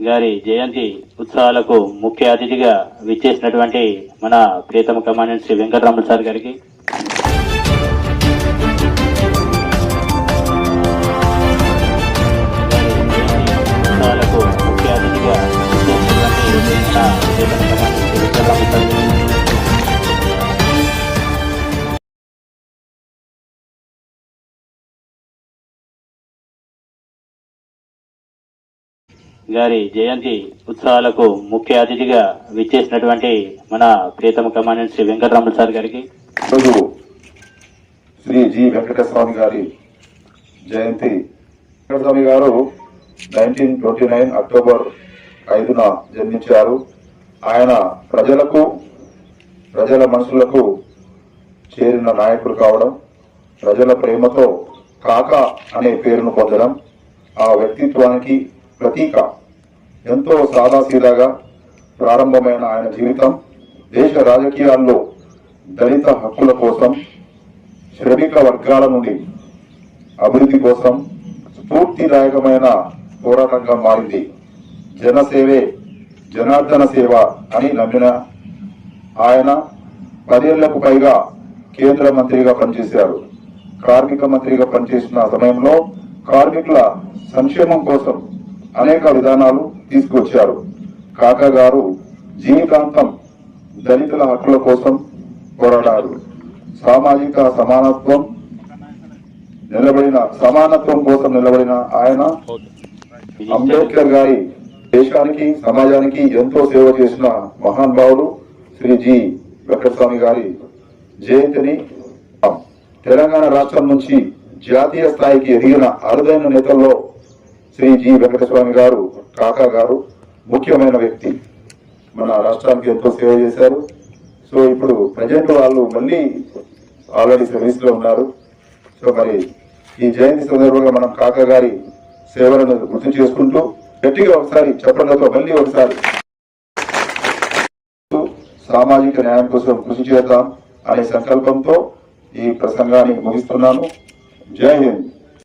గారి జయంతి ఉత్సవాలకు ముఖ్య అతిథిగా విచ్చేసినటువంటి మన ప్రియతమ కమాండెంట్ శ్రీ వెంకటరమణ సార్ గారికి. ముఖ్య అతిథిగా విచ్చేసినటువంటి ప్రియతమ కమాండెంట్ శ్రీ సార్ గారి జయంతి ఉత్సవాలకు ముఖ్య అతిథిగా విచ్చేసినటువంటి మన ప్రియతమ కమాండెంట్ శ్రీ వెంకటరమణ సార్ గారికి. శ్రీ జి వెంకటస్వామి గారి జయంతి. వెంకటస్వామి గారు నైన్టీన్ ట్వంటీ నైన్ అక్టోబర్ ఐదున జన్మించారు. ఆయన ప్రజలకు ప్రజల మనసులకు చేరిన నాయకుడు కావడం ప్రజల ప్రేమతో కాక అనే పేరును పొందడం ఆ వ్యక్తిత్వానికి ప్రతీక. ఎంతో సాదాసీదాగా ప్రారంభమైన ఆయన జీవితం దేశ రాజకీయాల్లో దళిత హక్కుల కోసం శ్రమిక వర్గాల నుండి అభివృద్ధి కోసం స్ఫూర్తిదాయకమైన పోరాటంగా మారింది. జనసేవే జనార్దన సేవ అని నమ్మిన ఆయన పదేళ్ళకు పైగా కేంద్ర మంత్రిగా పనిచేశారు. కార్మిక మంత్రిగా పనిచేసిన సమయంలో కార్మికుల సంక్షేమం కోసం అనేక విధానాలు తీసుకొచ్చారు. కాకా గారు జీవితాంతం దళితుల హక్కుల కోసం పోరాడారు. సామాజిక సమానత్వం నిలబడిన సమానత్వం కోసం నిలబడిన ఆయన అంబేద్కర్ గారి దేశానికి సమాజానికి ఎంతో సేవ చేసిన మహానుభావుడు శ్రీ జి. వెంకటస్వామి గారి జయంతిని తెలంగాణ రాష్ట్రం నుంచి జాతీయ స్థాయికి ఎదిగిన అరుదైన నేతల్లో శ్రీ జి వెంకటస్వామి గారు కాకా గారు ముఖ్యమైన వ్యక్తి మన రాష్ట్రానికి ఎంతో సేవ చేశారు. సో ఇప్పుడు ప్రజెంట్ వాళ్ళు మళ్ళీ ఆల్రెడీ సర్వీస్లో ఉన్నారు. సో మరి ఈ జయంతి సందర్భంగా మనం కాకా గారి సేవలను గుర్తు చేసుకుంటూ గట్టిగా ఒకసారి చెప్పడంతో మళ్ళీ ఒకసారి సామాజిక న్యాయం కోసం కృషి చేద్దాం అనే సంకల్పంతో ఈ ప్రసంగాన్ని ముగిస్తున్నాను. జై హింద్.